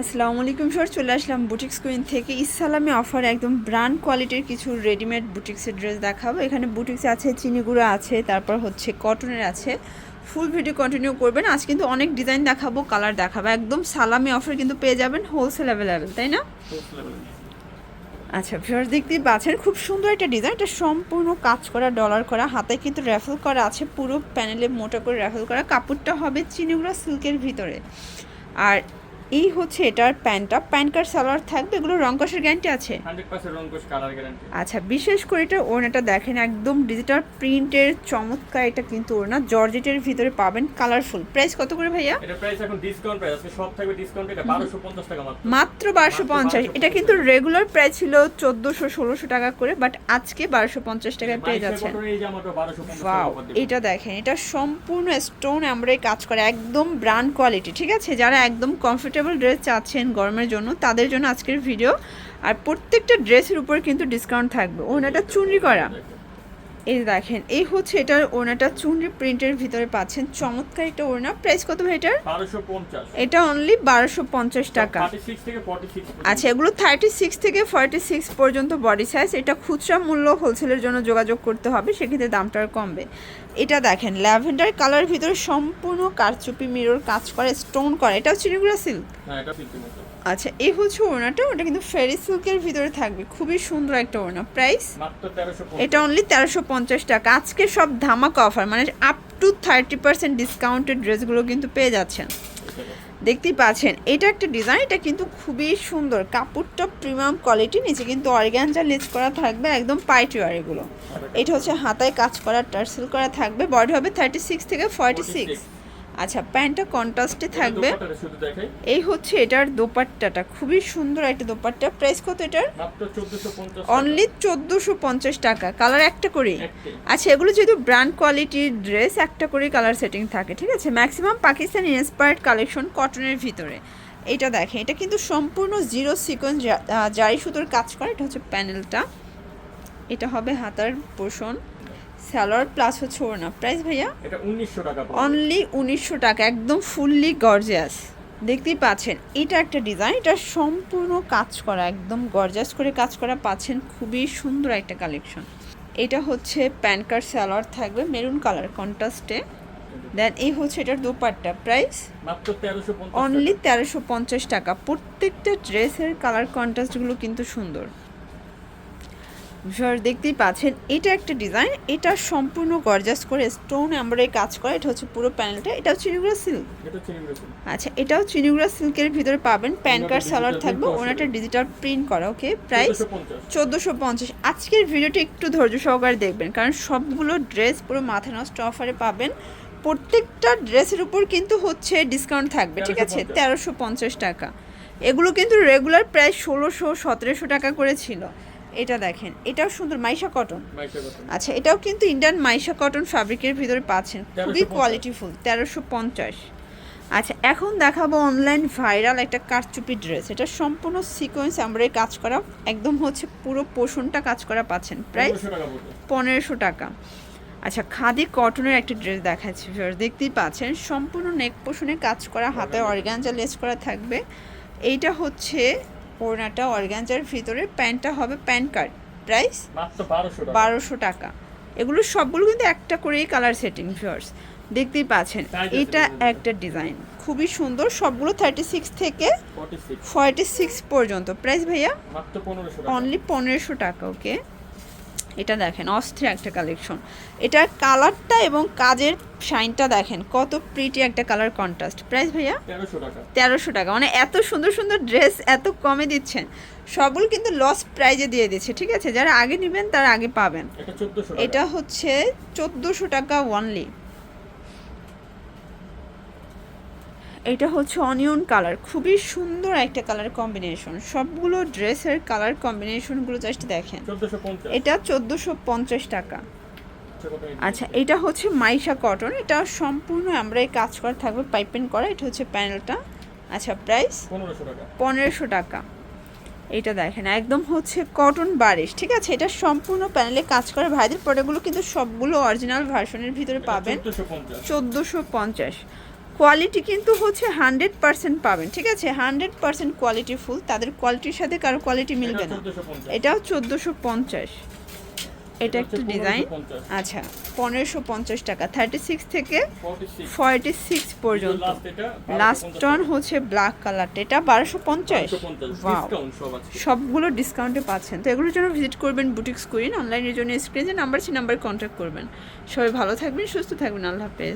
আসসালামু আলাইকুম স্যার চলে আসলাম বুটিক্স কুইন থেকে। ইসালামি অফার একদম ব্র্যান্ড কোয়ালিটির কিছু রেডিমেড বুটিক্সের ড্রেস দেখাবো। এখানে বুটিক্স আছে, চিনিগুড়া আছে, তারপর হচ্ছে কটনের আছে। ফুল ভিডিও কন্টিনিউ করবেন। আজ কিন্তু অনেক ডিজাইন দেখাবো, কালার দেখাবো। একদম সালামি অফার কিন্তু পেয়ে যাবেন হোলসেল অ্যাভেলেবেল তাই না? আচ্ছা ভিউয়ার্স দেখতেই পাচ্ছেন, খুব সুন্দর একটা ডিজাইন। এটা সম্পূর্ণ কাজ করা ডলার করা। হাতে কিন্তু র্যাফেল করা আছে, পুরো প্যানেলে মোটা করে র্যাফেল করা। কাপড়টা হবে চিনিগুড়া সিল্কের ভিতরে। আর এই হচ্ছে এটার প্যান্টটা। প্যান্ট কার্ড সালোয়ার থাকবে? এগুলো রং কষের গ্যারান্টি আছে? আচ্ছা বিশেষ করে এটা ওড়নাটা দেখেন একদম ডিজিটাল প্রিন্টের চমৎকার এটা কিন্তু ওড়না। জর্জেটের ভিতরে পাবেন কালারফুল প্রাইস কত করে ভাইয়া? এটা প্রাইস এখন ডিসকাউন্ট প্রাইস আজকে সব থাকবে ডিসকাউন্ট এটা 1250 টাকা মাত্র। মাত্র বারোশো পঞ্চাশ। এটা কিন্তু রেগুলার প্রাইস ছিল চোদ্দোশো ষোলোশো টাকা করে বাট আজকে বারোশো পঞ্চাশ টাকায় পেয়ে যাচ্ছেন। 1250 এটা দেখেন এটা সম্পূর্ণ স্টোন এমব্রয়ডারি কাজ করে একদম ব্র্যান্ড কোয়ালিটি ঠিক আছে? যারা একদম কমফোর্টেবল ড্রেস চাচ্ছেন গরমের জন্য, তাদের জন্য আজকের ভিডিও আর প্রত্যেকটা ড্রেসের উপর কিন্তু ডিসকাউন্ট থাকবে। ওনাটা চুনরি করা। এই দেখেন এই হচ্ছে এটার ওনাটা চুনরি প্রিন্টের ভিতরে পাচ্ছেন। চমৎকার একটা ওড়না। প্রাইস কত ভাই এটার? 1250 এটা অনলি বারোশো পঞ্চাশ টাকা। 36 থেকে 46 আচ্ছা এগুলো থার্টি সিক্স থেকে ফর্টি সিক্স পর্যন্ত বডি সাইজ এটা খুচরা মূল্য হোলসেলের জন্য যোগাযোগ করতে হবে সেক্ষেত্রে দামটা আর কমবে। এটা দেখেন ল্যাভেন্ডার কালার ভিতরে সম্পূর্ণ কারচুপি মিরর কাজ করে স্টোন করে। সিল্ক হ্যাঁ এটা সিল্কের মতো আচ্ছা এই হচ্ছে ওড়নাটা। ওটা কিন্তু ফেরি সিল্কের ভিতরে থাকবে। খুবই সুন্দর একটা ওড়না। প্রাইস মাত্র 1350 এটা অনলি তেরোশো পঞ্চাশ টাকা। আজকে সব ধামাকা অফার মানে আপ টু থার্টি পার্সেন্ট ডিসকাউন্টের ড্রেসগুলো কিন্তু পেয়ে যাচ্ছেন। দেখতেই পাচ্ছেন, এটা একটা ডিজাইন এটা কিন্তু খুবই সুন্দর। কাপড়টা প্রিমিয়াম কোয়ালিটি নিচে কিন্তু অর্গ্যানজা লেজ করা থাকবে, একদম পাইটিওয়ার এগুলো। এটা হচ্ছে হাতায় কাজ করা, টার্সেল করা থাকবে বডি হবে থার্টি সিক্স থেকে ফর্টি সিক্স আচ্ছা প্যান্টটা কন্ট্রাস্টে থাকবে। এই হচ্ছে এটার দোপাট্টাটা। খুবই সুন্দর একটা দোপাট্টা। প্রাইস কত এটার? অনলি চোদ্দোশো পঞ্চাশ টাকা। কালার একটা করেই? আচ্ছা এগুলো যেহেতু ব্র্যান্ড কোয়ালিটির ড্রেস একটা করেই কালার সেটিং থাকে ঠিক আছে? ম্যাক্সিমাম পাকিস্তান ইন্সপায়ার্ড কালেকশন কটনের ভিতরে। এটা দেখেন এটা কিন্তু সম্পূর্ণ জিরো সিকোয়েন্স জারি সুতোর কাজ করে। এটা হচ্ছে প্যানেলটা এটা হবে হাতার পোষণ। স্যালোয়ার প্লাস হচ্ছে ওড়না। প্রাইস ভাইয়া? এটা 1900 টাকা অনলি উনিশশো টাকা একদম ফুললি গর্জিয়াস দেখতেই পাচ্ছেন এটা একটা ডিজাইন এটা সম্পূর্ণ কাজ করা একদম গর্জাস করে কাজ করা পাচ্ছেন খুবই সুন্দর একটা কালেকশন এটা হচ্ছে প্যান কার্ড সালোয়ার থাকবে মেরুন কালার কন্ট্রাস্টে দেন এই হচ্ছে এটার দোপাট্টা। প্রাইস অনলি তেরোশো পঞ্চাশ টাকা। প্রত্যেকটা ড্রেসের কালার কন্ট্রাস্টগুলো কিন্তু সুন্দর। ভিউয়ার দেখতেই পাচ্ছেন এটা একটা ডিজাইন এটা সম্পূর্ণ গর্জাস করে স্টোন এমব্রয়ডারি কাজ করে এটা হচ্ছে পুরো প্যানেলটা এটাও চিনিগুড়া সিল্ক? এটা চিনিগুড়া সিল্ক। আচ্ছা এটাও চিনিগুড়া সিল্কের ভিতরে পাবেন প্যান কার্ড সালোয়ার থাকবে ওনাটা ডিজিটাল প্রিন্ট করা ওকে প্রাইস 1450 চোদ্দোশো পঞ্চাশ। আজকের ভিডিওটা একটু ধৈর্য সহকারে দেখবেন কারণ সবগুলো ড্রেস পুরো মাথা নষ্ট অফারে পাবেন। প্রত্যেকটা ড্রেসের উপর কিন্তু হচ্ছে ডিসকাউন্ট থাকবে ঠিক আছে? 1350 তেরোশো পঞ্চাশ টাকা। এগুলো কিন্তু রেগুলার প্রায় ষোলোশো সতেরোশো টাকা করে ছিল। এটা দেখেন এটাও সুন্দর মাইশা কটন আচ্ছা এটাও কিন্তু ইন্ডিয়ান মাইশা কটন ফ্যাব্রিকের ভিতরে পাচ্ছেন। খুবই 1350 কোয়ালিটিফুল তেরোশো পঞ্চাশ। আচ্ছা এখন দেখাবো অনলাইন ভাইরাল একটা কারচুপি ড্রেস এটা সম্পূর্ণ সিকোয়েন্স আমরা কাজ করা একদম হচ্ছে পুরো পোষণটা কাজ করা পাচ্ছেন। প্রাইস 1500 টাকা পড়বে। পনেরোশো টাকা। আচ্ছা খাদি কটনের একটা ড্রেস দেখাচ্ছি দেখতেই পাচ্ছেন। সম্পূর্ণ নেক পোষণে কাজ করা হাতে অর্গানজা লেস করা থাকবে। এইটা হচ্ছে ওড়নাটা অর্গানজার ভিতরে প্যান্টটা হবে প্যান কার্ড প্রাইস মাত্র বারোশো টাকা। এগুলো সবগুলো কিন্তু একটা করেই কালার সেটিং ফিওর্স দেখতেই পাচ্ছেন এটা একটা ডিজাইন খুবই সুন্দর সবগুলো থার্টি সিক্স থেকে 46 ফর্টি সিক্স পর্যন্ত। প্রাইস ভাইয়া? মাত্র 1500 টাকা। অনলি পনেরোশো টাকা ওকে এটা দেখেন অস্থির একটা কালেকশন এটার কালারটা এবং কাজের শাইনটা দেখেন কত প্রিটি একটা কালার কন্ট্রাস্ট প্রাইস ভাইয়া? 1300 টাকা। তেরোশো টাকা মানে এত সুন্দর সুন্দর ড্রেস এত কমে দিচ্ছেন। সবগুলো কিন্তু লস প্রাইজে দিয়ে দিচ্ছে ঠিক আছে? যারা আগে নেবেন তারা আগে পাবেন। এটা 1400 টাকা। এটা হচ্ছে চোদ্দোশো টাকা ওয়ানলি এটা হচ্ছে অনিয়ন কালার খুবই সুন্দর একটা কালার কম্বিনেশন সবগুলো ড্রেসের কালার কম্বিনেশনগুলো জাস্ট দেখেন। এটা চোদ্দোশো পঞ্চাশ টাকা। আচ্ছা এটা হচ্ছে মাইশা কটন এটা সম্পূর্ণ আমরা এই কাজ করা থাকবে পাইপেন করা। এটা হচ্ছে প্যানেলটা আচ্ছা প্রাইস পনেরোশো টাকা। এটা দেখেন একদম হচ্ছে কটন বারিশ ঠিক আছে? এটা সম্পূর্ণ প্যানেলে কাজ করা। ভাইদের প্রোডাক্টগুলো কিন্তু সবগুলো অরিজিনাল ভার্সনের ভিতরে পাবেন। 1450 চোদ্দোশো পঞ্চাশ। কোয়ালিটি কিন্তু হচ্ছে হান্ড্রেড পার্সেন্ট পাবেন ঠিক আছে? হান্ড্রেড পার্সেন্ট কোয়ালিটি ফুল তাদের কোয়ালিটির সাথে কারও কোয়ালিটি মিলবে না। এটাও চোদ্দোশো পঞ্চাশ। এটা একটা ডিজাইন আচ্ছা পনেরোশো পঞ্চাশ টাকা। থার্টি সিক্স থেকে ফর্টি সিক্স পর্যন্ত। লাস্ট টন হচ্ছে ব্ল্যাক কালারটা এটা বারোশো পঞ্চাশ। সবগুলো ডিসকাউন্টে পাচ্ছেন। তো এগুলোর জন্য ভিজিট করবেন বুটিক্স কুইন অনলাইনের জন্য স্ক্রিনে নাম্বার আছে নাম্বার কন্ট্যাক্ট করবেন। সবাই ভালো থাকবেন সুস্থ থাকবেন। আল্লাহ হাফেজ।